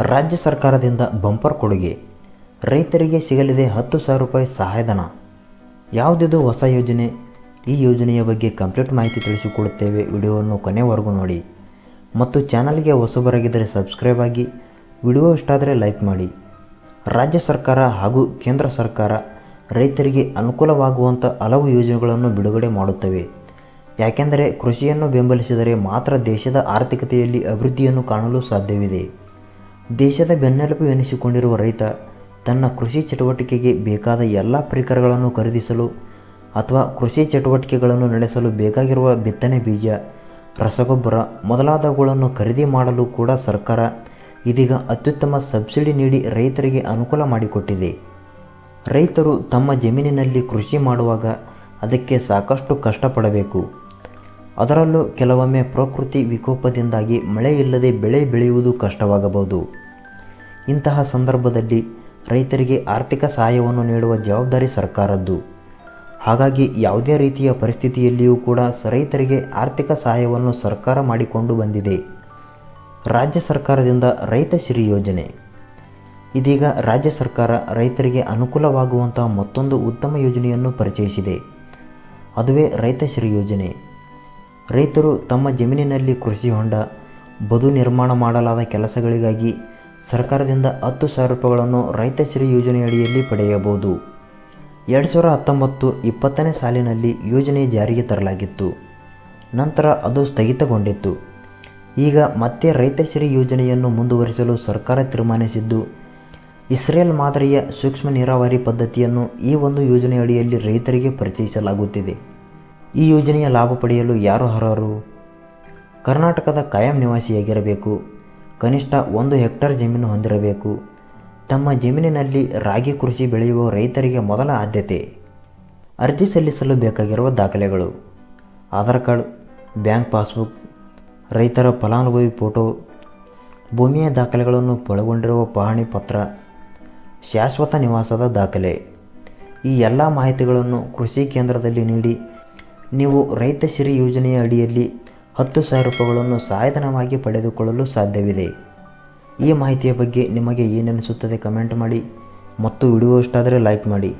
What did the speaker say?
ರಾಜ್ಯ ಸರ್ಕಾರದಿಂದ ಬಂಪರ್ ಕೊಡುಗೆ. ರೈತರಿಗೆ ಸಿಗಲಿದೆ ಹತ್ತು ಸಾವಿರ ರೂಪಾಯಿ ಸಹಾಯಧನ. ಯಾವುದಿದು ಹೊಸ ಯೋಜನೆ. ಈ ಯೋಜನೆಯ ಬಗ್ಗೆ ಕಂಪ್ಲೀಟ್ ಮಾಹಿತಿ ತಿಳಿಸಿಕೊಡುತ್ತೇವೆ. ವಿಡಿಯೋವನ್ನು ಕೊನೆವರೆಗೂ ನೋಡಿ. ಮತ್ತು ಚಾನಲ್ಗೆ ಹೊಸಬರಾಗಿದ್ದರೆ ಸಬ್ಸ್ಕ್ರೈಬ್ ಆಗಿ. ವಿಡಿಯೋ ಇಷ್ಟ ಆದರೆ ಲೈಕ್ ಮಾಡಿ. ರಾಜ್ಯ ಸರ್ಕಾರ ಹಾಗೂ ಕೇಂದ್ರ ಸರ್ಕಾರ ರೈತರಿಗೆ ಅನುಕೂಲವಾಗುವಂಥ ಹಲವು ಯೋಜನೆಗಳನ್ನು ಬಿಡುಗಡೆ ಮಾಡುತ್ತವೆ. ಯಾಕೆಂದರೆ ಕೃಷಿಯನ್ನು ಬೆಂಬಲಿಸಿದರೆ ಮಾತ್ರ ದೇಶದ ಆರ್ಥಿಕತೆಯಲ್ಲಿ ಅಭಿವೃದ್ಧಿಯನ್ನು ಕಾಣಲು ಸಾಧ್ಯವಿದೆ. ದೇಶದ ಬೆನ್ನೆಲುಬು ಎನಿಸಿಕೊಂಡಿರುವ ರೈತ ತನ್ನ ಕೃಷಿ ಚಟುವಟಿಕೆಗೆ ಬೇಕಾದ ಎಲ್ಲ ಪರಿಕರಗಳನ್ನು ಖರೀದಿಸಲು ಅಥವಾ ಕೃಷಿ ಚಟುವಟಿಕೆಗಳನ್ನು ನಡೆಸಲು ಬೇಕಾಗಿರುವ ಬಿತ್ತನೆ ಬೀಜ, ರಸಗೊಬ್ಬರ ಮೊದಲಾದವುಗಳನ್ನು ಖರೀದಿ ಮಾಡಲು ಕೂಡ ಸರ್ಕಾರ ಇದೀಗ ಅತ್ಯುತ್ತಮ ಸಬ್ಸಿಡಿ ನೀಡಿ ರೈತರಿಗೆ ಅನುಕೂಲ ಮಾಡಿಕೊಟ್ಟಿದೆ. ರೈತರು ತಮ್ಮ ಜಮೀನಿನಲ್ಲಿ ಕೃಷಿ ಮಾಡುವಾಗ ಅದಕ್ಕೆ ಸಾಕಷ್ಟು ಕಷ್ಟಪಡಬೇಕು. ಅದರಲ್ಲೂ ಕೆಲವೊಮ್ಮೆ ಪ್ರಕೃತಿ ವಿಕೋಪದಿಂದಾಗಿ ಮಳೆ ಇಲ್ಲದೆ ಬೆಳೆ ಬೆಳೆಯುವುದು ಕಷ್ಟವಾಗಬಹುದು. ಇಂತಹ ಸಂದರ್ಭದಲ್ಲಿ ರೈತರಿಗೆ ಆರ್ಥಿಕ ಸಹಾಯವನ್ನು ನೀಡುವ ಜವಾಬ್ದಾರಿ ಸರ್ಕಾರದ್ದು. ಹಾಗಾಗಿ ಯಾವುದೇ ರೀತಿಯ ಪರಿಸ್ಥಿತಿಯಲ್ಲಿಯೂ ಕೂಡ ರೈತರಿಗೆ ಆರ್ಥಿಕ ಸಹಾಯವನ್ನು ಸರ್ಕಾರ ಮಾಡಿಕೊಂಡು ಬಂದಿದೆ. ರಾಜ್ಯ ಸರ್ಕಾರದಿಂದ ರೈತ ಸಿರಿ ಯೋಜನೆ. ಇದೀಗ ರಾಜ್ಯ ಸರ್ಕಾರ ರೈತರಿಗೆ ಅನುಕೂಲವಾಗುವಂತಹ ಮತ್ತೊಂದು ಉತ್ತಮ ಯೋಜನೆಯನ್ನು ಪರಿಚಯಿಸಿದೆ. ಅದುವೇ ರೈತ ಸಿರಿ ಯೋಜನೆ. ರೈತರು ತಮ್ಮ ಜಮೀನಿನಲ್ಲಿ ಕೃಷಿ ಹೊಂಡ, ಬದು ನಿರ್ಮಾಣ ಮಾಡಲಾದ ಕೆಲಸಗಳಿಗಾಗಿ ಸರ್ಕಾರದಿಂದ ಹತ್ತು ಸಾವಿರ ರೂಪಾಯಿಗಳನ್ನು ರೈತಶ್ರೀ ಯೋಜನೆಯಡಿಯಲ್ಲಿ ಪಡೆಯಬಹುದು. ಎರಡು ಸಾವಿರ ಹತ್ತೊಂಬತ್ತು ಇಪ್ಪತ್ತನೇ ಸಾಲಿನಲ್ಲಿ ಯೋಜನೆ ಜಾರಿಗೆ ತರಲಾಗಿತ್ತು. ನಂತರ ಅದು ಸ್ಥಗಿತಗೊಂಡಿತ್ತು. ಈಗ ಮತ್ತೆ ರೈತಶ್ರೀ ಯೋಜನೆಯನ್ನು ಮುಂದುವರಿಸಲು ಸರ್ಕಾರ ತೀರ್ಮಾನಿಸಿದ್ದು, ಇಸ್ರೇಲ್ ಮಾದರಿಯ ಸೂಕ್ಷ್ಮ ನೀರಾವರಿ ಪದ್ಧತಿಯನ್ನು ಈ ಒಂದು ಯೋಜನೆಯಡಿಯಲ್ಲಿ ರೈತರಿಗೆ ಪರಿಚಯಿಸಲಾಗುತ್ತಿದೆ. ಈ ಯೋಜನೆಯ ಲಾಭ ಪಡೆಯಲು ಯಾರು ಅರ್ಹರು? ಕರ್ನಾಟಕದ ಕಾಯಂ ನಿವಾಸಿಯಾಗಿರಬೇಕು. ಕನಿಷ್ಠ ಒಂದು ಹೆಕ್ಟರ್ ಜಮೀನು ಹೊಂದಿರಬೇಕು. ತಮ್ಮ ಜಮೀನಿನಲ್ಲಿ ರಾಗಿ ಕೃಷಿ ಬೆಳೆಯುವ ರೈತರಿಗೆ ಮೊದಲ ಆದ್ಯತೆ. ಅರ್ಜಿ ಸಲ್ಲಿಸಲು ಬೇಕಾಗಿರುವ ದಾಖಲೆಗಳು. ಆಧಾರ್ ಕಾರ್ಡ್, ಬ್ಯಾಂಕ್ ಪಾಸ್ಬುಕ್, ರೈತರ ಫಲಾನುಭವಿ ಫೋಟೋ, ಭೂಮಿಯ ದಾಖಲೆಗಳನ್ನು ಒಳಗೊಂಡಿರುವ ಪಹಣಿ ಪತ್ರ, ಶಾಶ್ವತ ನಿವಾಸದ ದಾಖಲೆ. ಈ ಎಲ್ಲ ಮಾಹಿತಿಗಳನ್ನು ಕೃಷಿ ಕೇಂದ್ರದಲ್ಲಿ ನೀಡಿ, ನೀವು ರೈತ ಸಿರಿ ಯೋಜನೆಯ ಅಡಿಯಲ್ಲಿ ಹತ್ತು ಸಾವಿರ ರೂಪಾಯಿಗಳನ್ನು ಸಹಾಯಧನವಾಗಿ ಪಡೆದುಕೊಳ್ಳಲು ಸಾಧ್ಯವಿದೆ. ಈ ಮಾಹಿತಿಯ ಬಗ್ಗೆ ನಿಮಗೆ ಏನನಿಸುತ್ತದೆ ಕಮೆಂಟ್ ಮಾಡಿ ಮತ್ತು ವಿಡಿಯೋ ಇಷ್ಟ ಆದರೆ ಲೈಕ್ ಮಾಡಿ.